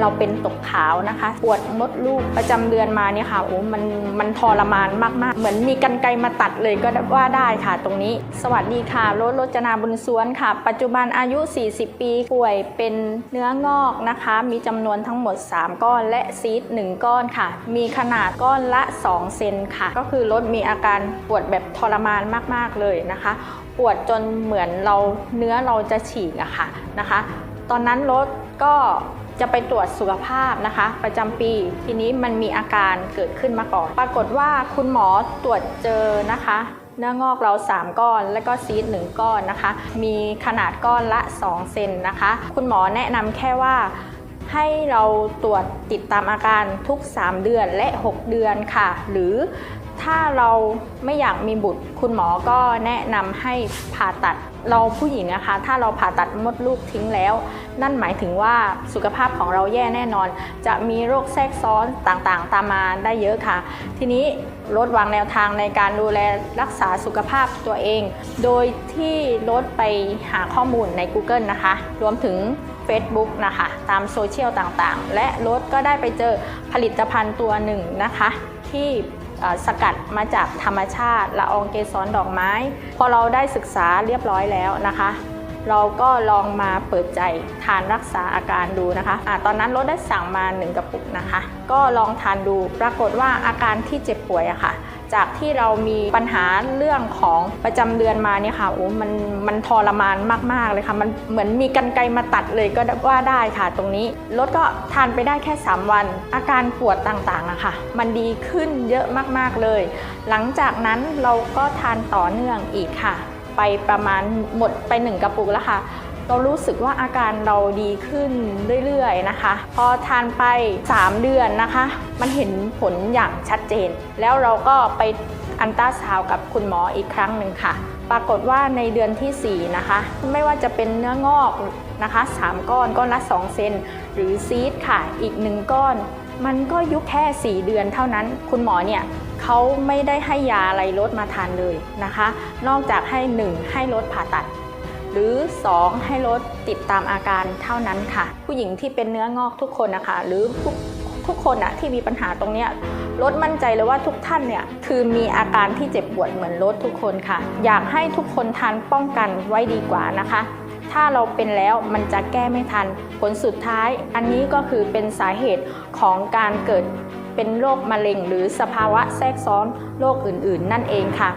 เราเป็นตกขาวนะคะ ปวดมดลูกประจำเดือนมาเนี่ยค่ะโอ้มันมันทรมานมากๆ เหมือนมีกันไกรมาตัดเลยก็ว่าได้ค่ะตรงนี้ สวัสดีค่ะรถรจนาบุญสวนค่ะ ปัจจุบันอายุ 40 ปีป่วยเป็นเนื้องอกนะคะ มีจำนวนทั้งหมด 3 ก้อนและซีด1ก้อนค่ะ มีขนาดก้อนละ 2 เซนค่ะ ก็คือรถมีอาการปวดแบบทรมานมากๆเลยนะคะ ปวดจนเหมือนเราเนื้อเราจะฉีกอะค่ะนะคะ ตอนนั้นรถก็ จะไปตรวจสุขภาพนะคะ ประจำปี ทีนี้มันมีอาการเกิดขึ้นมาก่อน ปรากฏว่าคุณหมอตรวจเจอนะคะ เนื้องอกเรา 3 ก้อน แล้วก็ซีด1ก้อนนะคะ มีขนาดก้อนละ 2 เซนนะคะ คุณหมอแนะนำแค่ว่าให้เราตรวจติดตามอาการทุก 3 เดือนและ 6 เดือนค่ะ หรือ ถ้าเราไม่อยากมีบุตร คุณหมอก็แนะนำให้ผ่าตัดเราผู้หญิงนะคะ ถ้าเราผ่าตัดมดลูกทิ้งแล้ว นั่นหมายถึงว่าสุขภาพของเราแย่แน่นอน จะมีโรคแทรกซ้อนต่างๆ ตามมาได้เยอะค่ะ ทีนี้ลดวางแนวทางในการดูแลรักษาสุขภาพตัวเอง โดยที่ลดไปหาข้อมูลใน Google นะคะ รวมถึง Facebook นะคะ ตามโซเชียลต่างๆ และรถก็ได้ไปเจอผลิตภัณฑ์ตัวหนึ่งนะคะ ที่ สกัดมาจากธรรมชาติละอองเกสรดอกไม้ พอเราได้ศึกษาเรียบร้อยแล้วนะคะ เราก็ลองมาเปิดใจทานรักษาอาการดูนะคะอะตอนนั้นรถได้สั่งมา 1 กระปุกนะคะ ก็ลองทานดูปรากฏว่าอาการที่เจ็บป่วยอะค่ะ จากที่เรามีปัญหาเรื่องของประจำเดือนมาเนี่ยค่ะโอ้มันมันทรมานมากๆเลยค่ะมันเหมือนมีกันไกมาตัดเลยก็ว่าได้ค่ะตรงนี้รถก็ทานไปได้แค่ 3 วัน อาการปวดต่างๆอะค่ะ มันดีขึ้นเยอะมากๆเลย หลังจากนั้นเราก็ทานต่อเนื่องอีกค่ะ ไปประมาณหมดไปหนึ่งกระปุกแล้วค่ะ เรารู้สึกว่าอาการเราดีขึ้นเรื่อยๆนะคะ พอทานไป 3 เดือนนะคะ มันเห็นผลอย่างชัดเจน แล้วเราก็ไปอันตราซาวกับคุณหมออีกครั้งหนึ่งค่ะ ปรากฏว่าในเดือนทีสี่ 4 นะคะ ไม่ว่าจะเป็นเนื้องอกนะคะ 3 ก้อนก้อนละ 2 เซนหรือซีดค่ะ อีก 1 ก้อน มันก็ยุบแค่ 4 เดือนเท่านั้น คุณหมอเนี่ย เขาไม่ได้ให้ยาอะไรลดมาทานเลยนะคะ นอกจากให้ 1 ให้ลดผ่าตัด หรือ 2 ให้ลดติดตามอาการเท่านั้นค่ะ ผู้หญิงที่เป็นเนื้องอกทุกคนนะคะ หรือทุกทุกคนอะที่มีปัญหาตรงเนี้ยลดมั่นใจเลยว่าทุกท่านเนี่ยคือมีอาการที่เจ็บปวดเหมือนลดทุกคนค่ะ อยากให้ทุกคนทานป้องกันไว้ดีกว่านะคะ ถ้าเราเป็นแล้วมันจะแก้ไม่ทัน ผลสุดท้ายอันนี้ก็คือเป็นสาเหตุของการเกิด เป็นโรคมะเร็ง หรือสภาวะแทรกซ้อนโรคอื่น ๆ นั่นเองค่ะ